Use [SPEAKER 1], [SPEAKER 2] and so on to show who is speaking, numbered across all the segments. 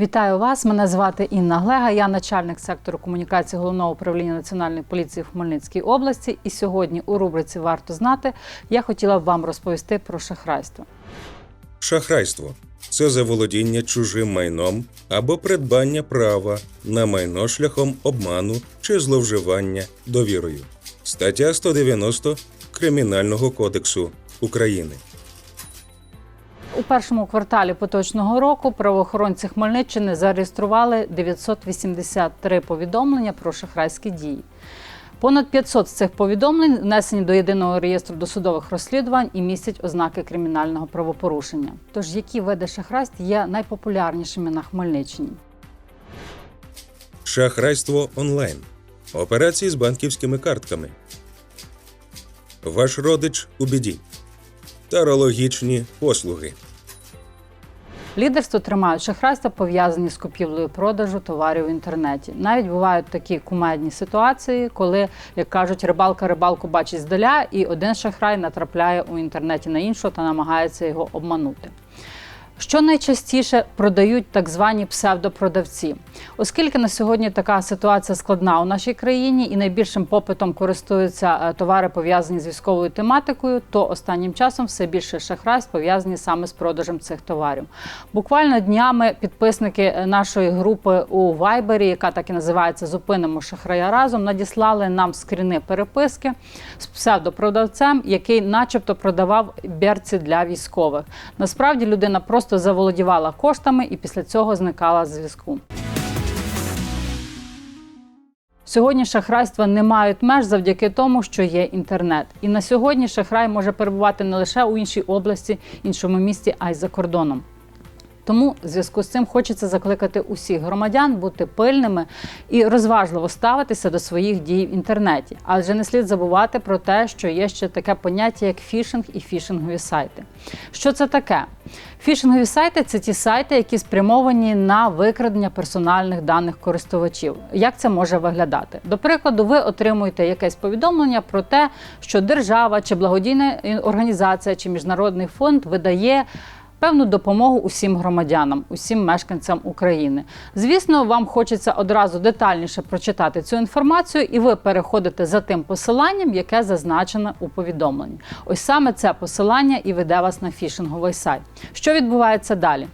[SPEAKER 1] Вітаю вас. Мене звати Інна Глега. Я начальник сектору комунікації головного управління національної поліції в Хмельницькій області. І сьогодні у рубриці Варто знати я хотіла б вам розповісти про шахрайство.
[SPEAKER 2] Шахрайство це заволодіння чужим майном або придбання права на майно шляхом обману чи зловживання довірою. Стаття 190 Кримінального кодексу України.
[SPEAKER 1] У першому кварталі поточного року правоохоронці Хмельниччини зареєстрували 983 повідомлення про шахрайські дії. Понад 500 з цих повідомлень внесені до єдиного реєстру досудових розслідувань і містять ознаки кримінального правопорушення. Тож які види шахрайств є найпопулярнішими на Хмельниччині?
[SPEAKER 2] Шахрайство онлайн. Операції з банківськими картками. Ваш родич у біді. Тарологічні послуги.
[SPEAKER 1] Лідерство тримають шахрайства, пов'язані з купівлею продажу товарів в інтернеті. Навіть бувають такі кумедні ситуації, коли, як кажуть, рибалка рибалку бачить здаля, і один шахрай натрапляє у інтернеті на іншого та намагається його обманути. Що найчастіше продають так звані псевдопродавці, оскільки на сьогодні така ситуація складна у нашій країні і найбільшим попитом користуються е, товари пов'язані з військовою тематикою, то останнім часом все більше шахрайств пов'язані саме з продажем цих товарів. Буквально днями підписники е, нашої групи у Вайбері, яка так і називається Зупинимо шахрая разом, надіслали нам скріни переписки з псевдопродавцем, який, начебто, продавав берці для військових. Насправді людина просто заволодівала коштами і після цього зникала з зв'язку. Сьогодні шахрайства не мають меж завдяки тому, що є інтернет. І на сьогодні шахрай може перебувати не лише у іншій області, іншому місті, а й за кордоном. Тому в зв'язку з цим хочеться закликати усіх громадян бути пильними і розважливо ставитися до своїх дій в інтернеті. Адже не слід забувати про те, що є ще таке поняття, як фішинг і фішингові сайти. Що це таке? Фішингові сайти це ті сайти, які спрямовані на викрадення персональних даних користувачів. Як це може виглядати? До прикладу, ви отримуєте якесь повідомлення про те, що держава чи благодійна організація чи міжнародний фонд видає певну допомогу усім громадянам, усім мешканцям України. Звісно, вам хочеться одразу детальніше прочитати цю інформацію, і ви переходите за тим посиланням, яке зазначено у повідомленні. Ось саме це посилання і веде вас на фішинговий сайт. Що відбувається далі?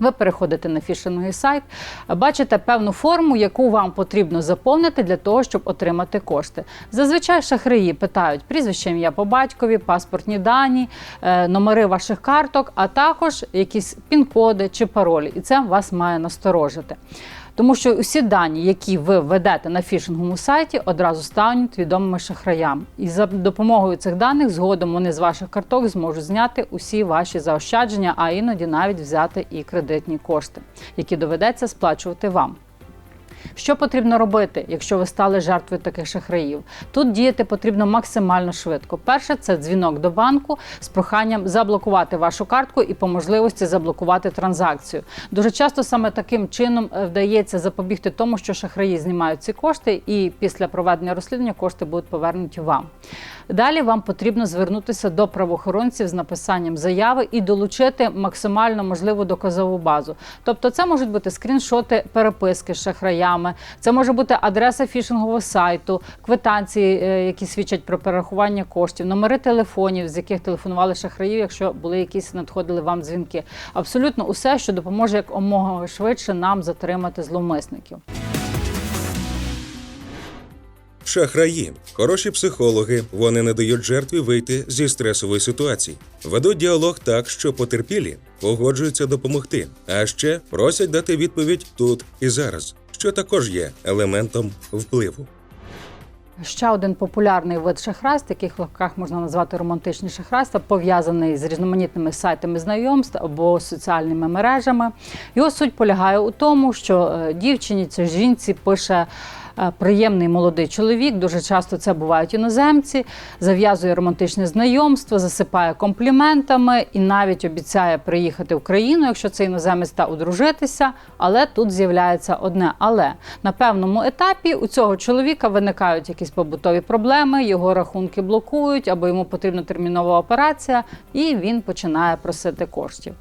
[SPEAKER 1] Ви переходите на фішинговий сайт, бачите певну форму, яку вам потрібно заповнити для того, щоб отримати кошти. Зазвичай шахраї питають прізвище ім'я по батькові, паспортні дані, е, номери ваших карток, а також якісь пін-коди чи паролі. І це вас має насторожити. Тому що усі дані, які ви введете на фішинговому сайті, одразу стануть відомими шахраям. І за допомогою цих даних згодом вони з ваших карток зможуть зняти усі ваші заощадження, а іноді навіть взяти і кредитні кошти, які доведеться сплачувати вам. Що потрібно робити, якщо ви стали жертвою таких шахраїв? Тут діяти потрібно максимально швидко. Перше це дзвінок до банку з проханням заблокувати вашу картку і по можливості заблокувати транзакцію. Дуже часто саме таким чином е, вдається запобігти тому, що шахраї знімають ці кошти, і після проведення розслідування кошти будуть повернуті вам. Далі вам потрібно звернутися до правоохоронців з написанням заяви і долучити максимально можливу доказову базу. Тобто, це можуть бути скріншоти переписки з шахраями, це може бути адреса фішингового сайту, квитанції, е, які свідчать про перерахування коштів, номери телефонів, з яких телефонували шахраїв, якщо були якісь надходили вам дзвінки. Абсолютно усе, що допоможе як омога швидше нам затримати зловмисників.
[SPEAKER 2] Шахраї хороші психологи. Вони не дають жертві вийти зі стресової ситуації. Ведуть діалог так, що потерпілі погоджуються допомогти, а ще просять дати відповідь тут і зараз, що також є елементом впливу.
[SPEAKER 1] Ще один популярний вид шахрайств, яких в лапках можна назвати романтичні шахрайства, пов'язаний з різноманітними сайтами знайомств або соціальними мережами. Його суть полягає у тому, що е, дівчині чи жінці пише. Е, Приємний молодий чоловік, дуже часто це бувають іноземці, зав'язує романтичне знайомство, засипає компліментами і навіть обіцяє приїхати в країну, якщо це іноземець та одружитися. Але тут з'являється одне але на певному етапі у цього чоловіка виникають якісь побутові проблеми, його рахунки блокують або йому потрібна термінова операція, і він починає просити коштів.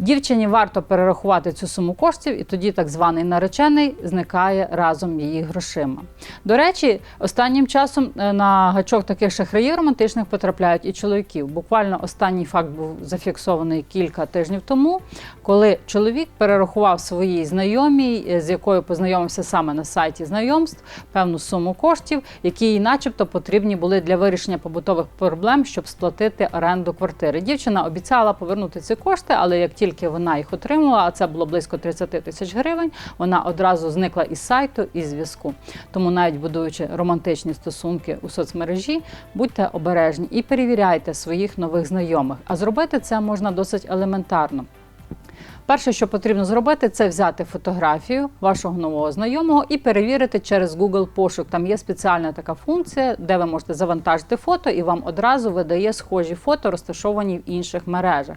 [SPEAKER 1] Дівчині варто перерахувати цю суму коштів, і тоді так званий наречений зникає разом її грошима. До речі, останнім часом е, на гачок таких шахраїв романтичних потрапляють і чоловіків. Буквально останній факт був зафіксований кілька тижнів тому, коли чоловік перерахував своїй знайомій, е, з якою познайомився саме на сайті знайомств, певну суму коштів, які їй, начебто, потрібні були для вирішення побутових проблем, щоб сплатити оренду квартири. Дівчина обіцяла повернути ці кошти, але як тільки вона їх отримала, а це було близько 30 тисяч гривень, вона одразу зникла із сайту і зв'язку. Тому навіть будуючи романтичні стосунки у соцмережі, будьте обережні і перевіряйте своїх нових знайомих. А зробити це можна досить елементарно. Перше, що потрібно зробити, це взяти фотографію вашого нового знайомого і перевірити через Google пошук. Там є спеціальна така функція, де ви можете завантажити фото, і вам одразу видає схожі фото, розташовані в інших мережах.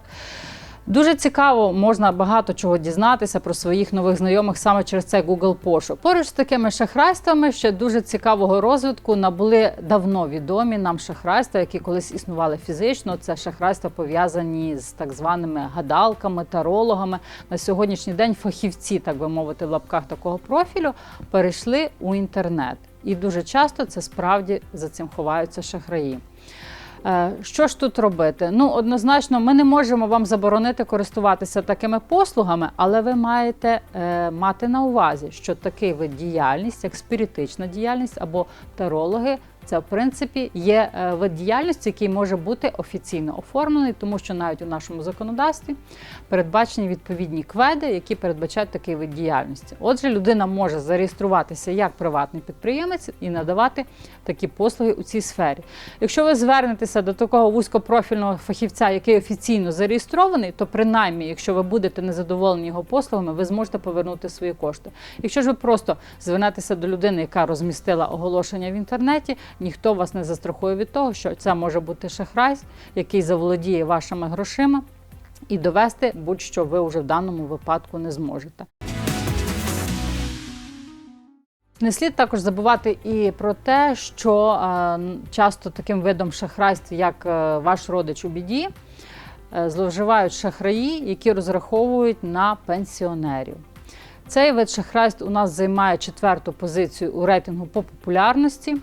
[SPEAKER 1] Дуже цікаво, можна багато чого дізнатися про своїх нових знайомих саме через цей Google пошук. Поруч з такими шахрайствами ще дуже цікавого розвитку набули давно відомі нам шахрайства, які колись існували фізично. Це шахрайства пов'язані з так званими гадалками, тарологами. На сьогоднішній день фахівці, так би мовити, в лапках такого профілю перейшли у інтернет. І дуже часто це справді за цим ховаються шахраї. Е, Що ж тут робити? Ну, однозначно, ми не можемо вам заборонити користуватися такими послугами, але ви маєте е, мати на увазі, що такий вид діяльність, як спіритична діяльність або тарологи, це в принципі є е, вид діяльності, який може бути офіційно оформлений, тому що навіть у нашому законодавстві передбачені відповідні кведи, які передбачають такий вид діяльності. Отже, людина може зареєструватися як приватний підприємець і надавати такі послуги у цій сфері. Якщо ви звернетеся до такого вузькопрофільного фахівця, який офіційно зареєстрований, то принаймні, якщо ви будете незадоволені його послугами, ви зможете повернути свої кошти. Якщо ж ви просто звернетеся до людини, яка розмістила оголошення в інтернеті, ніхто вас не застрахує від того, що це може бути шахрай, який заволодіє вашими грошима, і довести будь-що ви вже в даному випадку не зможете. Не слід також забувати і про те, що е, часто таким видом шахрайств, як е, ваш родич у біді, е, зловживають шахраї, які розраховують на пенсіонерів. Цей вид шахрайств у нас займає четверту позицію у рейтингу по популярності.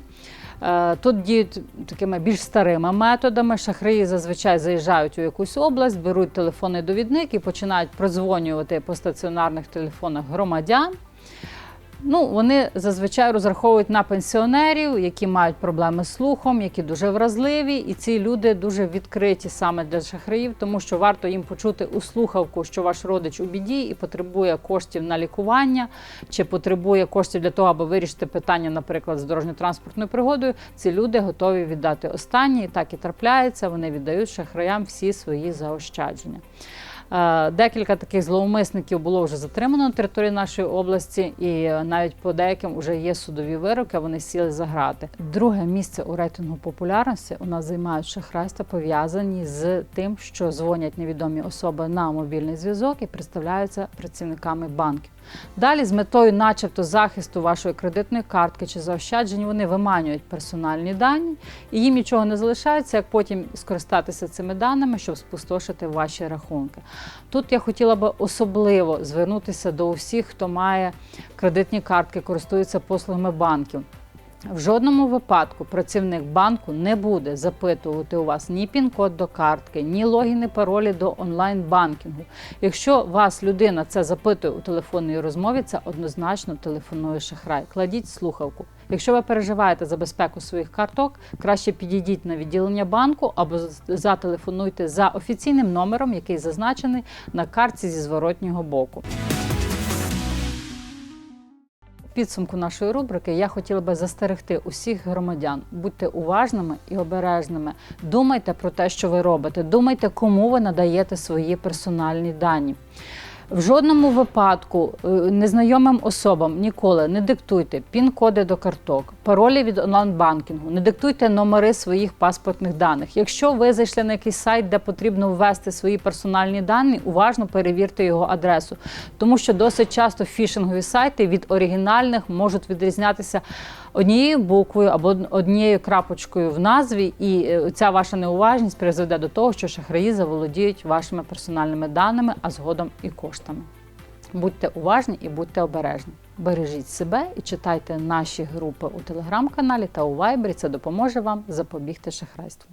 [SPEAKER 1] Е, Тут діють такими більш старими методами. Шахраї зазвичай заїжджають у якусь область, беруть телефонний довідник і починають прозвонювати по стаціонарних телефонах громадян. Ну, вони зазвичай розраховують на пенсіонерів, які мають проблеми з слухом, які дуже вразливі, і ці люди дуже відкриті саме для шахраїв, тому що варто їм почути у слухавку, що ваш родич у біді і потребує коштів на лікування, чи потребує коштів для того, аби вирішити питання, наприклад, з дорожньо-транспортною пригодою. Ці люди готові віддати останні, і так і трапляється. Вони віддають шахраям всі свої заощадження. Е, Декілька таких зловмисників було вже затримано на території нашої області, і е, навіть по деяким вже є судові вироки. Вони сіли за грати. Друге місце у рейтингу популярності у нас займають шахрайства, пов'язані з тим, що дзвонять невідомі особи на мобільний зв'язок і представляються працівниками банків. Далі, з метою, начебто, захисту вашої кредитної картки чи заощаджень, вони виманюють персональні дані, і їм нічого не залишається, як потім скористатися цими даними, щоб спустошити ваші рахунки. Тут я хотіла би особливо звернутися до усіх, хто має кредитні картки, користується послугами банків. В жодному випадку працівник банку не буде запитувати у вас ні пін-код до картки, ні логіни, паролі до онлайн-банкінгу. Якщо вас людина це запитує у телефонній розмові, це однозначно телефонує шахрай. Кладіть слухавку. Якщо ви переживаєте за безпеку своїх карток, краще підійдіть на відділення банку або зателефонуйте за офіційним номером, який зазначений на картці зі зворотнього боку підсумку нашої рубрики я хотіла би застерегти усіх громадян. Будьте уважними і обережними. Думайте про те, що ви робите. Думайте, кому ви надаєте свої персональні дані. В жодному випадку е, незнайомим особам ніколи не диктуйте пін-коди до карток, паролі від онлайн-банкінгу, не диктуйте номери своїх паспортних даних. Якщо ви зайшли на якийсь сайт, де потрібно ввести свої персональні дані, уважно перевірте його адресу, тому що досить часто фішингові сайти від оригінальних можуть відрізнятися однією буквою або однією крапочкою в назві, і е, ця ваша неуважність призведе до того, що шахраї заволодіють вашими персональними даними, а згодом і коштами. Будьте уважні і будьте обережні. Бережіть себе і читайте наші групи у телеграм-каналі та у Вайбері. Це допоможе вам запобігти шахрайству.